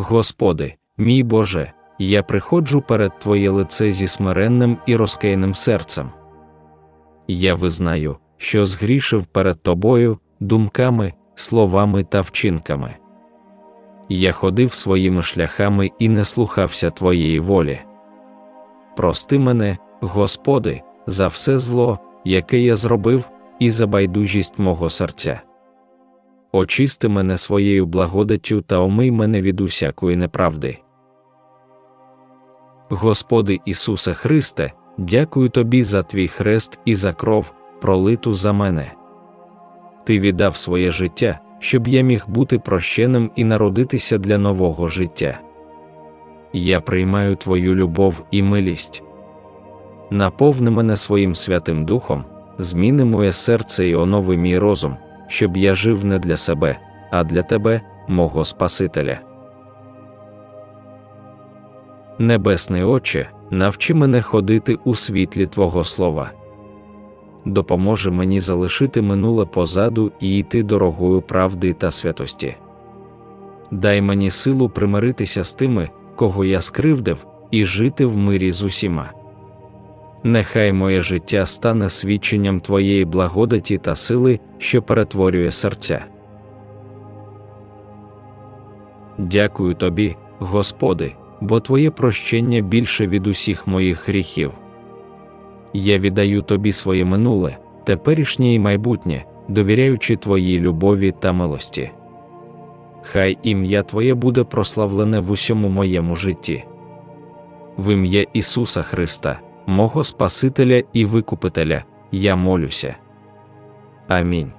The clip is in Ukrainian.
Господи, мій Боже, я приходжу перед Твоє лице зі смиренним і розкаяним серцем. Я визнаю, що згрішив перед Тобою думками, словами та вчинками. Я ходив своїми шляхами і не слухався Твоєї волі. Прости мене, Господи, за все зло, яке я зробив, і за байдужість мого серця. Очисти мене своєю благодаттю та омий мене від усякої неправди. Господи Ісусе Христе, дякую Тобі за Твій хрест і за кров, пролиту за мене. Ти віддав своє життя, щоб я міг бути прощеним і народитися для нового життя. Я приймаю Твою любов і милість. Наповни мене своїм Святим Духом, зміни моє серце і онови мій розум, щоб я жив не для себе, а для Тебе, мого Спасителя. Небесний Отче, навчи мене ходити у світлі Твого Слова. Допоможи мені залишити минуле позаду і йти дорогою правди та святості. Дай мені силу примиритися з тими, кого я скривдив, і жити в мирі з усіма. Нехай моє життя стане свідченням Твоєї благодаті та сили, що перетворює серця. Дякую Тобі, Господи, бо Твоє прощення більше від усіх моїх гріхів. Я віддаю Тобі своє минуле, теперішнє і майбутнє, довіряючи Твоїй любові та милості. Хай ім'я Твоє буде прославлене в усьому моєму житті. В ім'я Ісуса Христа, мого Спасителя і Викупителя, я молюся. Амінь.